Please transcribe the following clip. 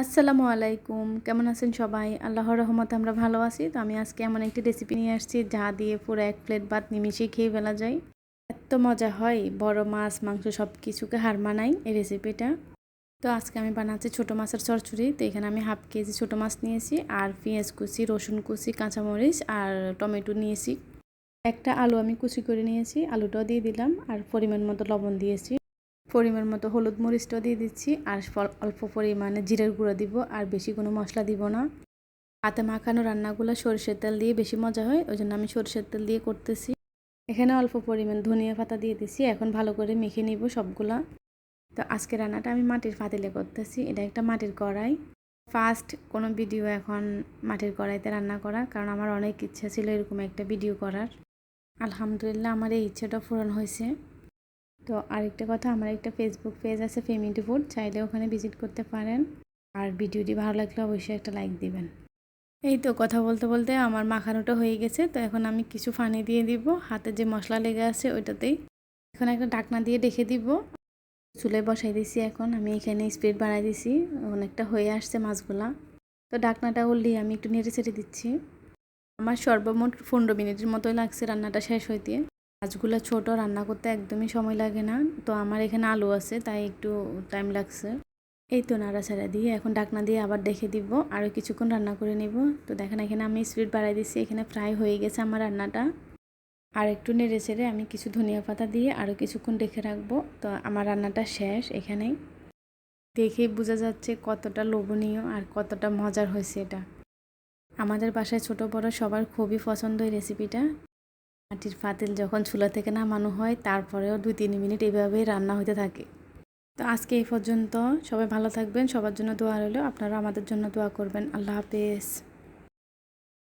আসসালামু আলাইকুম। কেমন আছেন সবাই? আল্লাহর রহমতে আমরা ভালো আছি। তো আমি আজকে এমন একটি রেসিপি নিয়ে আসছি, যা দিয়ে পুরো এক প্লেট ভাত নিমিশে খেয়ে ফেলা যায়। এত মজা হয়, বড় মাছ, মাংস সব কিছুকে হার মানাই এই রেসিপিটা তো আজকে আমি বানাচ্ছি ছোটো মাছের চরচুরি তো এখানে আমি হাফ কেজি ছোটো মাছ নিয়েছি, আর পেঁয়াজ কুচি, রসুন কুচি, কাঁচামরিচ, আর টমেটো নিয়েছি। একটা আলু আমি কুচি করে নিয়েছি, আলুটাও দিয়ে দিলাম, আর পরিমাণ মতো লবণ দিয়েছি। পরিমাণ মতো হলুদ মরিচটা দিয়ে দিচ্ছি, আর অল্প পরিমাণে জিরের গুঁড়ো দিব, আর বেশি কোনো মশলা দিব না। হাতে মাখানো রান্নাগুলো সরষের তেল দিয়ে বেশি মজা হয় ওই জন্য আমি সরষের তেল দিয়ে করতেছি। এখানে অল্প পরিমাণ ধনিয়া পাতা দিয়ে দিছি, এখন ভালো করে মেখে নিব সবগুলা। তো আজকে রান্নাটা আমি মাটির ফাতিলে করতেছি, এটা একটা মাটির কড়াই। ফার্স্ট কোনো ভিডিও এখন মাটির কড়াইতে রান্না করা, কারণ আমার অনেক ইচ্ছা ছিল এরকম একটা ভিডিও করার। আলহামদুলিল্লাহ আমার এই ইচ্ছাটা পূরণ হয়েছে। তো আরেকটা কথা, আমার একটা ফেসবুক পেজ আছে ফেমিলি ফুড চাইলে ওখানে ভিজিট করতে পারেন। আর ভিডিওটি ভালো লাগলে অবশ্যই একটা লাইক দিবেন। এই তো কথা বলতে বলতে আমার মাখানোটা হয়ে গেছে, তো এখন আমি কিছু ফানি দিয়ে দিব। হাতে যে মশলা লেগে আছে ওইটাতেই এখন একটা ডাকনা দিয়ে রেখে দিব। চুলে বসাই দিছি এখন, আমি এখানে স্পিড বাড়াই দিছি, অনেকটা হয়ে আসছে মাছগুলা। তো ডাকনাটা উল্লি আমি একটু নেড়ে ছেড়ে দিচ্ছি। আমার সর্বমোট পনেরো মিনিটের মতোই লাগছে রান্নাটা শেষ হইতে। মাছগুলো ছোট, রান্না করতে একদমই সময় লাগে না। তো আমার এখানে আলু আছে, তাই একটু টাইম লাগছে। এই তো নাড়াচাড়া দিয়ে এখন ডাকনা দিয়ে আবার দেখে দিব আরও কিছুক্ষণ রান্না করে নিব। তো দেখেন, এখানে আমি স্পিড বাড়াই দিচ্ছি এখানে ফ্রাই হয়ে গেছে আমার রান্নাটা। আর একটু নেড়ে চেড়ে আমি কিছু ধনিয়া পাতা দিয়ে আরও কিছুক্ষণ রেখে রাখব। তো আমার রান্নাটা শেষ এখানেই। দেখেই বোঝা যাচ্ছে কতটা লোভনীয় আর কতটা মজার হয়েছে এটা। আমাদের বাসায় ছোট বড় সবার খুবই পছন্দ এই রেসিপিটা মাটির পাতিল যখন চুলা থেকে নামানো হয়, তারপরেও দুই তিন মিনিট এইভাবেই রান্না হতে থাকে। তো আজকে এই পর্যন্ত সবাই ভালো থাকবেন, সবার জন্য দোয়া রইল। আপনারা আমাদের জন্য দোয়া করবেন। আল্লাহ হাফেজ।